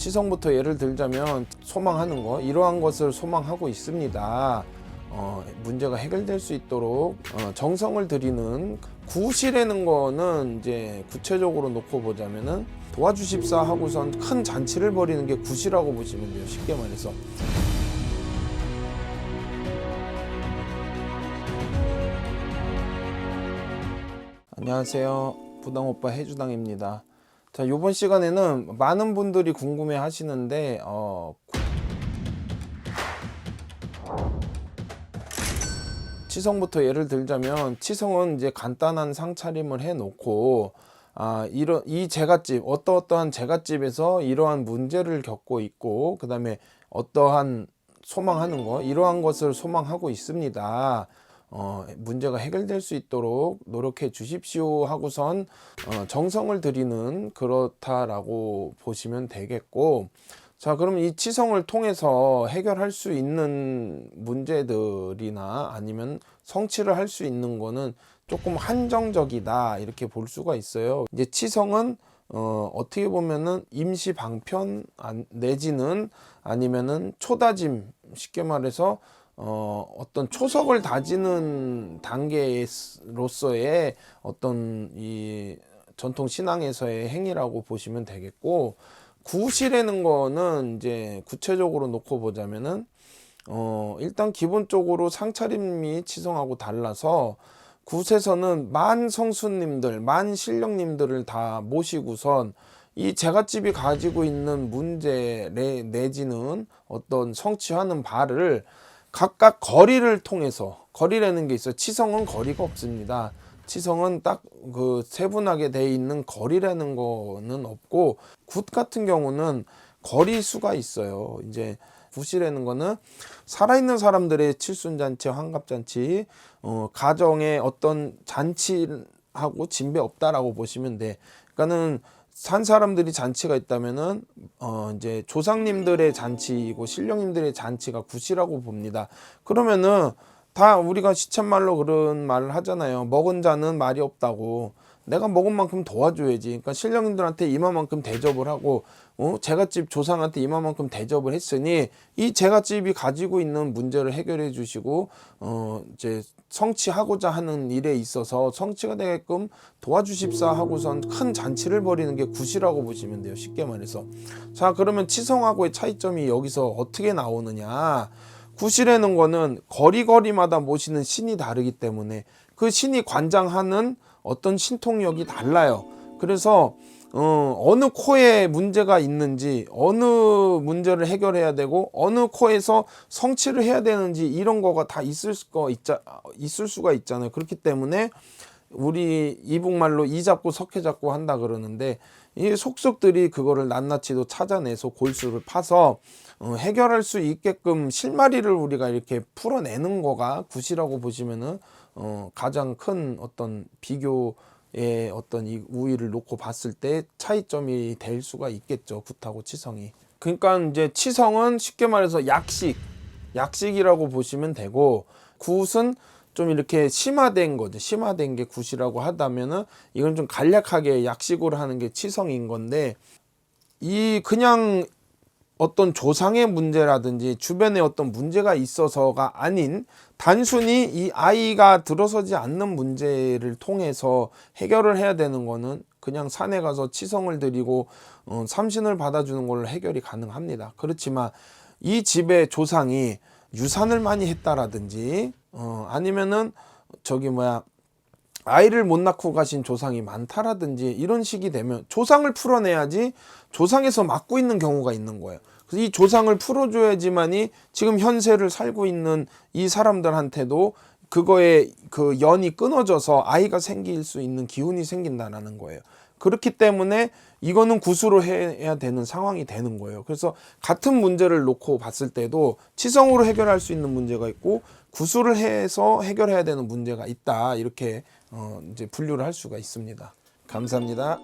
치성부터 예를 들자면 소망하는 거 이러한 것을 소망하고 있습니다. 어, 문제가 해결될 수 있도록 어, 정성을 들이는 구실에는 거는 이제 구체적으로 놓고 보자면은 도와주십사 하고선 큰 잔치를 벌이는 게 구시라고 보시면 돼요. 쉽게 말해서. 안녕하세요. 부당오빠 해주당입니다. 자, 이번 시간에는 많은 분들이 궁금해 하시는데, 어, 치성부터 예를 들자면, 치성은 이제 간단한 상차림을 해 놓고, 아, 이런, 이 제갓집, 어떠어떠한 제갓집에서 이러한 문제를 겪고 있고, 그 다음에 어떠한 소망하는 거, 이러한 것을 소망하고 있습니다. 어, 문제가 해결될 수 있도록 노력해 주십시오 하고선 어, 정성을 들이는 그렇다라고 보시면 되겠고 자 그럼 이 치성을 통해서 해결할 수 있는 문제들이나 아니면 성취를 할 수 있는 거는 조금 한정적이다 이렇게 볼 수가 있어요. 이제 치성은 어, 어떻게 보면은 임시 방편 안- 내지는 아니면은 초다짐 쉽게 말해서 어, 어떤 초석을 다지는 단계로서의 어떤 이 전통 신앙에서의 행위라고 보시면 되겠고 구실에는 거는 이제 구체적으로 놓고 보자면은 어, 일단 기본적으로 상차림이 치성하고 달라서 굿에서는 만 성수님들, 만 신령님들을 다 모시고선 이 제갓집이 가지고 있는 문제 내- 내지는 어떤 성취하는 바를 각각 거리를 통해서 거리라는 게 있어요. 치성은 거리가 없습니다. 치성은 딱 그 세분하게 돼 있는 거리라는 거는 없고 굿 같은 경우는 거리 수가 있어요. 이제 굿이라는 거는 살아있는 사람들의 칠순잔치, 환갑잔치, 어, 가정의 어떤 잔치하고 진배 없다라고 보시면 돼. 그러니까는 산 사람들이 잔치가 있다면은 어 이제 조상님들의 잔치이고 신령님들의 잔치가 굿이라고 봅니다. 그러면은 다 우리가 시쳇말로 그런 말을 하잖아요. 먹은 자는 말이 없다고. 내가 먹은 만큼 도와줘야지. 그러니까 신령님들한테 이만큼 대접을 하고, 어? 제갓집 조상한테 이만큼 대접을 했으니 이 제갓집이 가지고 있는 문제를 해결해 주시고, 어 이제 성취하고자 하는 일에 있어서 성취가 되게끔 도와주십사 하고선 큰 잔치를 벌이는 게 굿이라고 보시면 돼요. 쉽게 말해서. 자, 그러면 치성하고의 차이점이 여기서 어떻게 나오느냐? 구실에는 거는 거리거리마다 모시는 신이 다르기 때문에 그 신이 관장하는 어떤 신통력이 달라요. 그래서 어, 어느 코에 문제가 있는지 어느 문제를 해결해야 되고 어느 코에서 성취를 해야 되는지 이런 거가 다 있을 거 있자 있을 수가 있잖아요. 그렇기 때문에 우리 이북말로 이 잡고 석회 잡고 한다 그러는데 이 속속들이 그거를 낱낱이도 찾아내서 골수를 파서 어, 해결할 수 있게끔 실마리를 우리가 이렇게 풀어내는 거가 굿이라고 보시면은 어, 가장 큰 어떤 비교의 어떤 이 우위를 놓고 봤을 때 차이점이 될 수가 있겠죠 굿하고 치성이 그러니까 이제 치성은 쉽게 말해서 약식 약식이라고 보시면 되고 굿은 좀 이렇게 심화된 거죠. 심화된 게 굿이라고 하다면은 이건 좀 간략하게 약식으로 하는 게 치성인 건데 이 그냥 어떤 조상의 문제라든지 주변에 어떤 문제가 있어서가 아닌 단순히 이 아이가 들어서지 않는 문제를 통해서 해결을 해야 되는 거는 그냥 산에 가서 치성을 드리고 어, 삼신을 받아주는 걸로 해결이 가능합니다. 그렇지만 이 집의 조상이 유산을 많이 했다라든지 어, 아니면은 저기 뭐야 아이를 못 낳고 가신 조상이 많다라든지 이런 식이 되면 조상을 풀어내야지 조상에서 맡고 있는 경우가 있는 거예요. 그래서 이 조상을 풀어줘야지만이 지금 현세를 살고 있는 이 사람들한테도 그거에 그 연이 끊어져서 아이가 생길 수 있는 기운이 생긴다라는 거예요. 그렇기 때문에 이거는 구수로 해야 되는 상황이 되는 거예요. 그래서 같은 문제를 놓고 봤을 때도 치성으로 해결할 수 있는 문제가 있고 구수를 해서 해결해야 되는 문제가 있다. 이렇게 어 이제 분류를 할 수가 있습니다. 감사합니다.